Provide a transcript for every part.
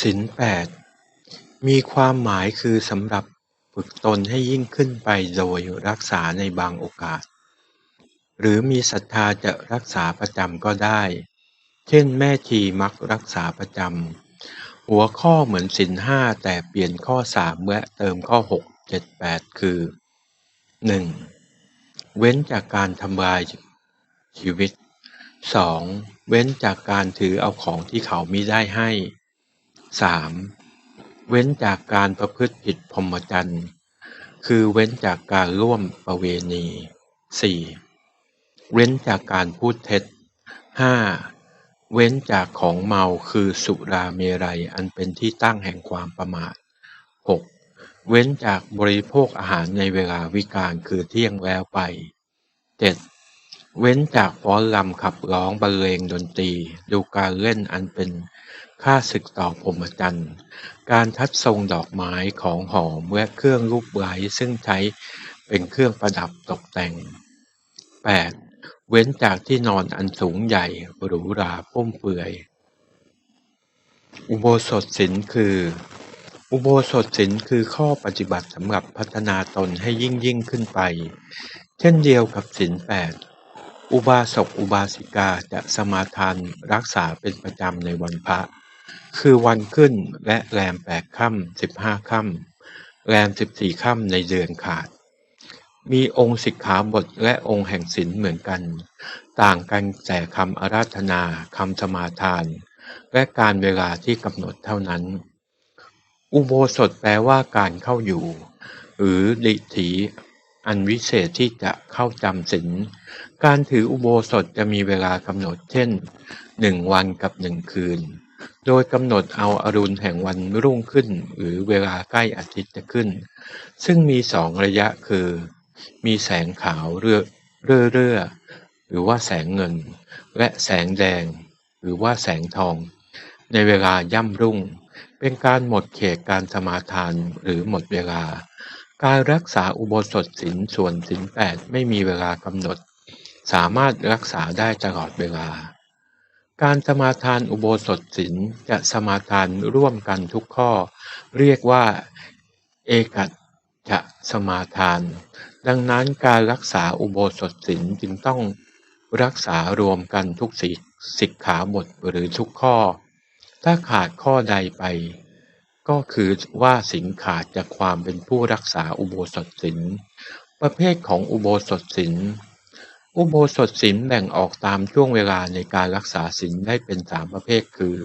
ศีลแปดมีความหมายคือสำหรับฝึกตนให้ยิ่งขึ้นไปโดยรักษาในบางโอกาส หรือมีศรัทธาจะรักษาประจำก็ได้ เช่นแม่ชีมักรักษาประจำหัวข้อเหมือนศีลห้าแต่เปลี่ยนข้อสามและเติมข้อหกเจ็ดแปดคือหนึ่งเว้นจากการทำลายชีวิตสองเว้นจากการถือเอาของที่เขามิได้ให้ สามเว้นจากการประพฤติผิดพรหมจรรย์ คือเว้นจากการร่วมประเวณีสี่เว้นจากการพูดเท็จห้าเว้นจากของเมาคือสุราเมรัยอันเป็นที่ตั้งแห่งความประมาทหกเว้นจากบริโภคอาหารในเวลาวิกาลคือเที่ยงแล้วไปเจ็ดเว้นจากฟ้อนรำขับร้องบรรเลงดนตรี ดูการเล่นอันเป็น ค่าศึกต่อพรหมจรรย์ การทัดทรงดอกไม้ของหอมและเครื่องรูปไล้ซึ่งใช้เป็นเครื่องประดับตกแต่ง 8. เว้นจากที่นอนอันสูงใหญ่หรูหราฟุ่มเฟือย อุโบสถศีลคือ อุโบสถศีลคือข้อปฏิบัติสำหรับพัฒนาตนให้ยิ่งยิ่งขึ้นไป เช่นเดียวกับศีลแปดอุบาสกอุบาสิกาจะสมาทานรักษาเป็นประจำในวันพระ คือวันขึ้นและแรมแปดค่ำสิบห้าค่ำแรมสิบสี่ค่ำในเดือนขาด มีองค์สิกขาบทและองค์แห่งศีลเหมือนกัน ต่างกันแต่คำอาราธนาคำสมาทาน และการเวลาที่กำหนดเท่านั้น อุโบสถแปลว่าการเข้าอยู่ หรือดิถีอันวิเศษที่จะเข้าจำศีล การถืออุโบสถจะมีเวลากำหนดเช่นหนึ่งวันกับหนึ่งคืน โดยกำหนดเอาอารุณแห่งวันรุ่งขึ้น หรือเวลาใกล้อาทิตย์จะขึ้น ซึ่งมีสองระยะคือ มีแสงขาวเรื่อเรื่อเรื่อหรือว่าแสงเงิน และแสงแดง หรือว่าแสงทอง ในเวลาย่ำรุ่ง เป็นการหมดเขตการสมาทานหรือหมดเวลา การรักษาอุโบสถศีลส่วนศีลแปดไม่มีเวลากำหนด สามารถรักษาได้ตลอดเวลา การสมาทานอุโบสถศีลจะสมาทานร่วมกันทุกข้อ เรียกว่าเอกัจจะสมาทาน ดังนั้นการรักษาอุโบสถศีลจึงต้องรักษารวมกันทุกสิสิกขาบทหรือทุกข้อ ถ้าขาดข้อใดไป ก็คือว่าสิงขาดจากความเป็นผู้รักษาอุโบสถศีลประเภทของอุโบสถศีล อุโบสถศีลแบ่งออกตามช่วงเวลาในการรักษาศีลได้เป็นสามประเภทคือ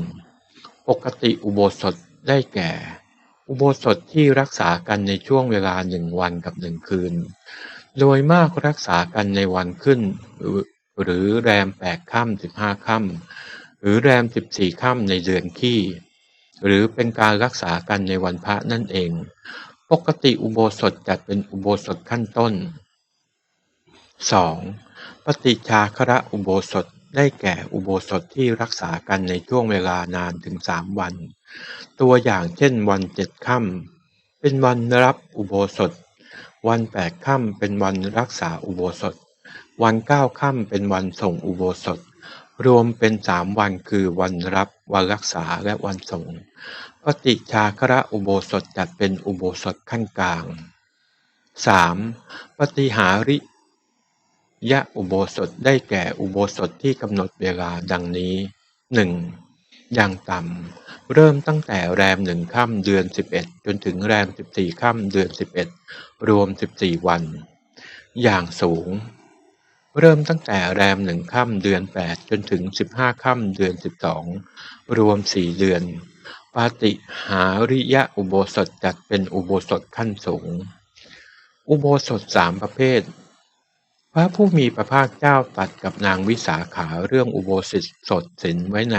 1. ปกติอุโบสถได้แก่ อุโบสถที่รักษากันในช่วงเวลาหนึ่งวันกับหนึ่งคืน โดยมากรักษากันในวันขึ้น หรือแรมแปดค่ำสิบห้าค่ำหรือแรมสิบสี่ค่ำในเดือนขี้ หรือเป็นการรักษากันในวันพระนั่นเอง ปกติอุโบสถจัดเป็นอุโบสถขั้นต้น สองปฏิชาคระอุโบสถได้แก่อุโบสถที่รักษากันในช่วงเวลานานถึงสามวัน ตัวอย่างเช่นวันเจ็ดค่ำเป็นวันรับอุโบสถ วันแปดค่ำเป็นวันรักษาอุโบสถ วันเก้าค่ำเป็นวันส่งอุโบสถ รวมเป็นสามวันคือวันรับ วันรักษาและวันส่งปฏิชาคระอุโบสถจัดเป็นอุโบสถขั้นกลาง 3. ปฏิหาริ ยะอุโบสถได้แก่อุโบสถที่กำหนดเวลาดังนี้หนึ่งอย่างต่ำ เริ่มตั้งแต่แรมหนึ่งค่ำเดือนสิบเอ็ดจนถึงแรมสิบสี่ค่ำเดือนสิบเอ็ดรวมสิบสี่วัน อย่างสูง เริ่มตั้งแต่แรมหนึ่งค่ำเดือนแปดจนถึงสิบห้าค่ำเดือนสิบสองรวมสี่เดือน ปาติหาริยะอุโบสถจัดเป็นอุโบสถขั้นสูง อุโบสถสามประเภท พระผู้มีพระภาคเจ้าตรัสกับนางวิสาขาเรื่องอุโบสถสดสินไว้ใน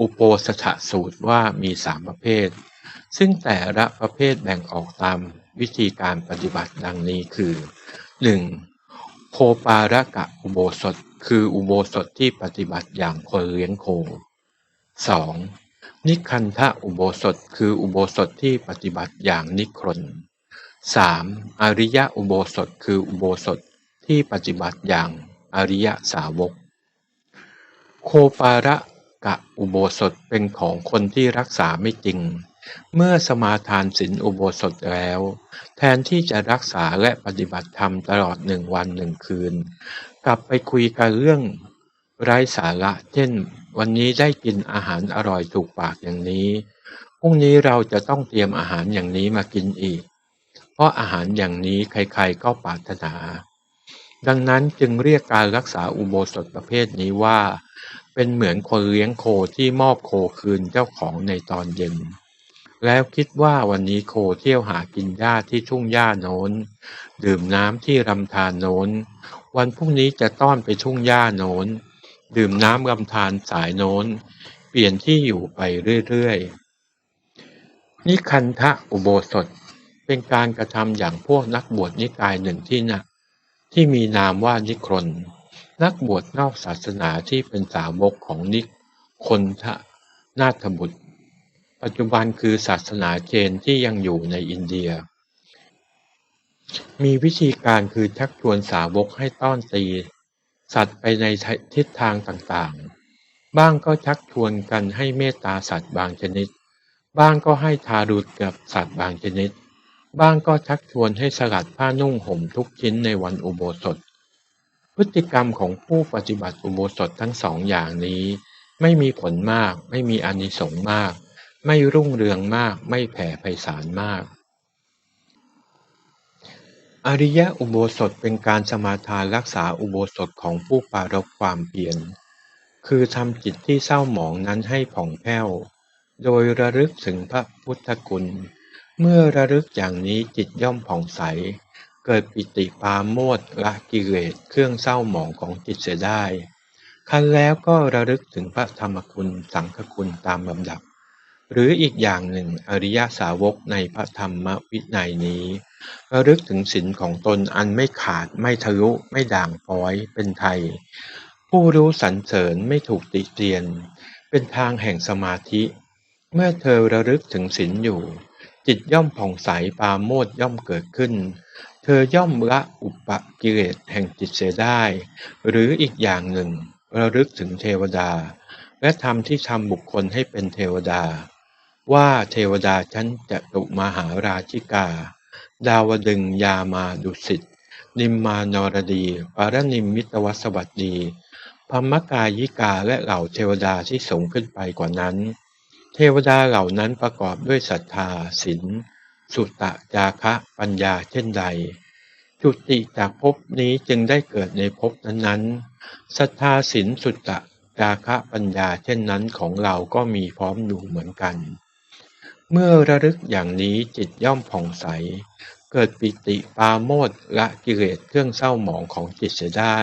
อุโปสถสูตรว่ามีสามประเภท ซึ่งแต่ละประเภทแบ่งออกตามวิธีการปฏิบัติดังนี้คือ 1. โคปาระกะอุโบสถ คืออุโบสถที่ปฏิบัติอย่างคนเลี้ยงโค 2. นิคันทะอุโบสถ คืออุโบสถที่ปฏิบัติอย่างนิครน 3. อริยะอุโบสถ คืออุโบสถ ที่ปฏิบัติอย่างอริยสาวก โคปาระกะอุโบสถเป็นของคนที่รักษาไม่จริง เมื่อสมาทานศีลอุโบสถแล้ว แทนที่จะรักษาและปฏิบัติธรรมตลอดหนึ่งวันหนึ่งคืน กลับไปคุยกันเรื่องไร้สาระ เช่น วันนี้ได้กินอาหารอร่อยถูกปากอย่างนี้พรุ่งนี้เราจะต้องเตรียมอาหารอย่างนี้มากินอีก เพราะอาหารอย่างนี้ใครๆก็ปรารถนา ดังนั้นจึงเรียกการรักษาอุโบสถประเภทนี้ว่า เป็นเหมือนคนเลี้ยงโคที่มอบโคคืนเจ้าของในตอนเย็น แล้วคิดว่าวันนี้โคเที่ยวหากินหญ้าที่ทุ่งหญ้าโน้น ดื่มน้ำที่ลำธารโน้น วันพรุ่งนี้จะต้อนไปทุ่งหญ้าโน้น ดื่มน้ำลำธารสายโน้น เปลี่ยนที่อยู่ไปเรื่อยๆ นิคันทะอุโบสถเป็นการกระทำอย่างพวกนักบวชนิกายหนึ่งที่นะ ที่มีนามว่านิครน นักบวชนอกศาสนาที่เป็นสาวกของนิคนทะนาถบุตร ปัจจุบันคือศาสนาเจนที่ยังอยู่ในอินเดีย มีวิธีการคือชักชวนสาวกให้ต้อนตี สัตว์ไปในทิศทางต่างๆ บ้างก็ชักชวนกันให้เมตตาสัตว์บางชนิด บ้างก็ให้ทารุณกับสัตว์บางชนิด บ้างก็ชักชวนให้สลัดผ้านุ่งห่มทุกชิ้นในวันอุโบสถ พฤติกรรมของผู้ปฏิบัติอุโบสถทั้งสองอย่างนี้ ไม่มีผลมาก ไม่มีอานิสงส์มาก ไม่รุ่งเรืองมาก ไม่แผ่ไพศาลมาก อริยะอุโบสถเป็นการสมาทานรักษาอุโบสถของผู้ปรารภความเพียรคือทำจิตที่เศร้าหมองนั้นให้ผ่องแผ้ว โดยระลึกถึงพระพุทธคุณ เมื่อระลึกอย่างนี้จิตย่อมผ่องใส เกิดปิติปาโมทย์ละกิเลสเครื่องเศร้าหมองของจิตเสียได้คันแล้วก็ระลึกถึงพระธรรมคุณสังฆคุณตามลำดับ หรืออีกอย่างหนึ่งอริยสาวกในพระธรรมวินัยนี้ ระลึกถึงศีลของตนอันไม่ขาดไม่ทะลุไม่ด่างพ้อยเป็นไทย ผู้รู้สรรเสริญไม่ถูกติเตียน เป็นทางแห่งสมาธิ เมื่อเธอระลึกถึงศีลอยู่ จิตย่อมผ่องใสปาโมทย์ย่อมเกิดขึ้น เธอย่อมละอุปกิเลสแห่งจิตเสียได้ หรืออีกอย่างหนึ่งระลึกถึงเทวดา และทำที่ทำบุคคลให้เป็นเทวดา ว่าเทวดาชั้นจะตุมหาราชิกา ดาวดึงยามาดุสิตนิมมานรดีปารนิมมิตวสวัสดีพมกายิกาและเหล่าเทวดาที่สูงขึ้นไปกว่านั้น เทวดาเหล่านั้นประกอบด้วยศรัทธาศีลสุตตะจาคะปัญญาเช่นใด จุติจากภพนี้จึงได้เกิดในภพนั้นๆศรัทธาศีลสุตตะจาคะปัญญาเช่นนั้นของเราก็มีพร้อมอยู่เหมือนกัน เมื่อระลึกอย่างนี้จิตย่อมผ่องใส เกิดปิติปาโมทละกิเลสเครื่องเศร้าหมองของจิตเสียได้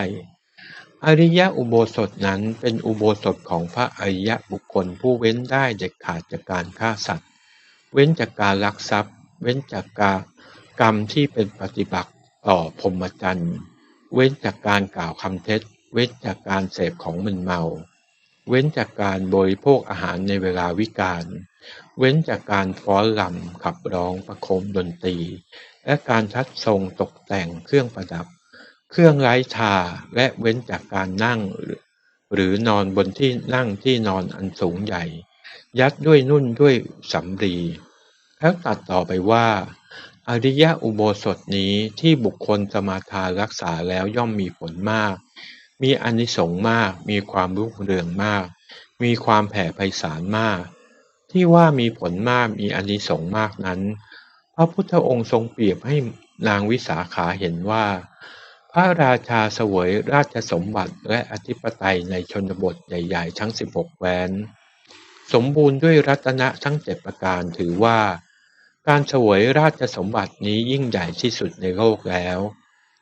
อริยอุโบสถนั้นเป็นอุโบสถของพระอริยบุคคลผู้เว้นได้เด็ดขาดจากการฆ่าสัตว์ เว้นจากการลักทรัพย์ เว้นจากการกรรมที่เป็นปฏิบัติต่อพรหมจรรย์ เว้นจากการกล่าวคำเท็จ เว้นจากการเสพของมึนเมา เว้นจากการบริโภคอาหารในเวลาวิกาล เว้นจากการฟ้อนรำขับร้องประโคมดนตรี และการทัดทรงตกแต่งเครื่องประดับ เครื่องไร้ทาและเว้นจากการนั่ง หรือนอนบนที่นั่งที่นอนอันสูงใหญ่ ยัดด้วยนุ่นด้วยสำลีแล้วตัดต่อไปว่า อริยะอุโบสถนี้ที่บุคคลสมาทานรักษาแล้วย่อมมีผลมาก มีอนิสงส์มาก มีความรุ่งเรืองมาก มีความแผ่ไพศาลมาก ที่ว่ามีผลมากมีอนิสงส์มากนั้น พระพุทธองค์ทรงเปรียบให้นางวิสาขาเห็นว่า ระราชาเสวยราชสมบัติและอธิปไตยในชนบทใหญ่ๆ ทั้ง 16 แคว้น สมบูรณ์ด้วยรัตนะทั้งเจ็ดประการถือว่า การเสวยราชสมบัตินี้ยิ่งใหญ่ที่สุดในโลกแล้ว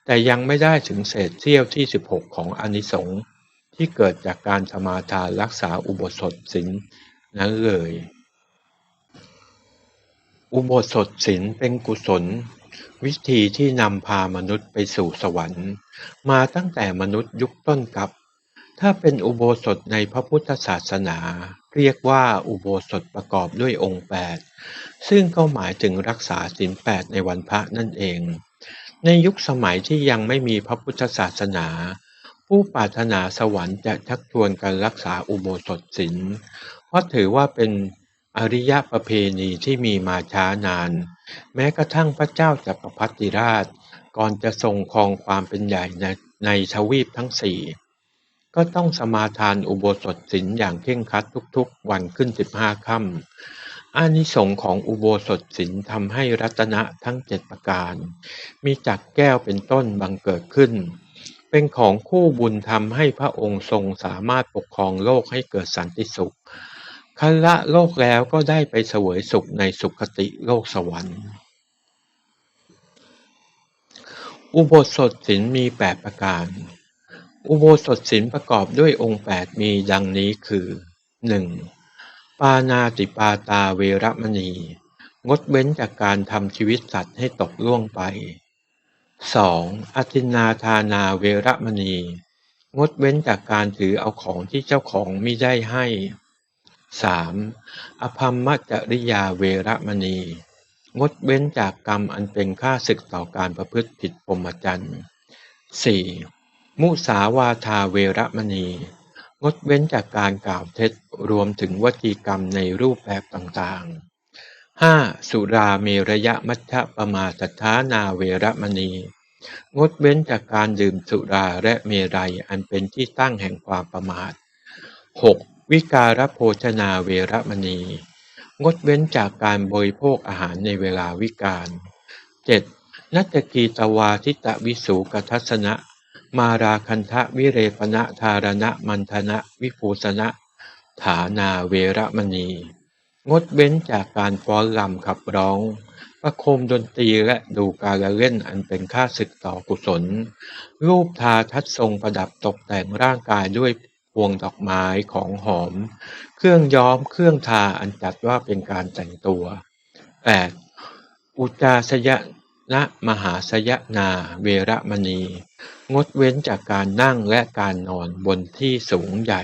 แต่ยังไม่ได้ถึงเศษเสี้ยวที่ 16 ของอนิสงส์ที่เกิดจากการสมาทานรักษาอุโบสถศีลนั้นเลย อุโบสถศีลเป็นกุศล วิธีที่นำพามนุษย์ไปสู่สวรรค์ มาตั้งแต่มนุษย์ยุคต้นกับ ถ้าเป็นอุโบสถในพระพุทธศาสนา เรียกว่าอุโบสถประกอบด้วยองค์แปดซึ่งก็หมายถึงรักษาศีลแปดในวันพระนั่นเอง ในยุคสมัยที่ยังไม่มีพระพุทธศาสนา ผู้ปรารถนาสวรรค์จะชักชวนกันรักษาอุโบสถศีลเพราะถือว่าเป็น อริยประเพณีที่มีมาช้านาน แม้กระทั่งพระเจ้าจักรพรรดิราช ก่อนจะทรงครองความเป็นใหญ่ในในทวีปทั้งสี่ก็ต้องสมาทานอุโบสถศีลอย่างเคร่งครัดทุกๆ วันขึ้นสิบห้าค่ำอานิสงของอุโบสถศีลทำให้รัตนะทั้งเจ็ดประการ มีจักรแก้วเป็นต้นบังเกิดขึ้น เป็นของคู่บุญทำให้พระองค์ทรงสามารถปกครองโลกให้เกิดสันติสุข คันละโลกแล้วก็ได้ไปเสวยสุขในสุคติโลกสวรรค์ อุโบสถศีลมีแปดประการ อุโบสถศีลประกอบด้วยองค์แปดมีดังนี้คือหนึ่งปานาติปาตาเวรมณี งดเว้นจากการทำชีวิตสัตว์ให้ตกล่วงไปสองอทินนาทานาเวรมณี งดเว้นจากการถือเอาของที่เจ้าของมิได้ให้ สามอภัมมจริยาเวรมณี งดเว้นจากกรรมอันเป็นค่าศึกต่อการประพฤติผิดพรหมจรรย์สี่มุสาวาทาเวรมณี งดเว้นจากการกล่าวเท็จรวมถึงวจีกรรมในรูปแบบต่างๆห้าสุราเมรยะมัชฌะปมาสัทธานาเวรมณี งดเว้นจากการดื่มสุราและเมรัยอันเป็นที่ตั้งแห่งความประมาท 6. วิการโภชนาเวรมณี งดเว้นจากการบริโภคอาหารในเวลาวิกาล 7. นัตกีตวาทิตวิสูกทัสนะ มาราคันทะวิเรปณะธารณะมันทนะวิภูสนะ ฐานาเวรมณี งดเว้นจากการฟ้อนรำขับร้อง ประโคมดนตรีและดูการละเล่นอันเป็นค่าศึกต่อกุศล รูปทาทัดทรงประดับตกแต่งร่างกายด้วย พวงดอกไม้ของหอม เครื่องย้อมเครื่องทาอันจัดว่าเป็นการแต่งตัว 8. อุจาสยนะมหาสยนาเวรมณี งดเว้นจากการนั่งและการนอนบนที่สูงใหญ่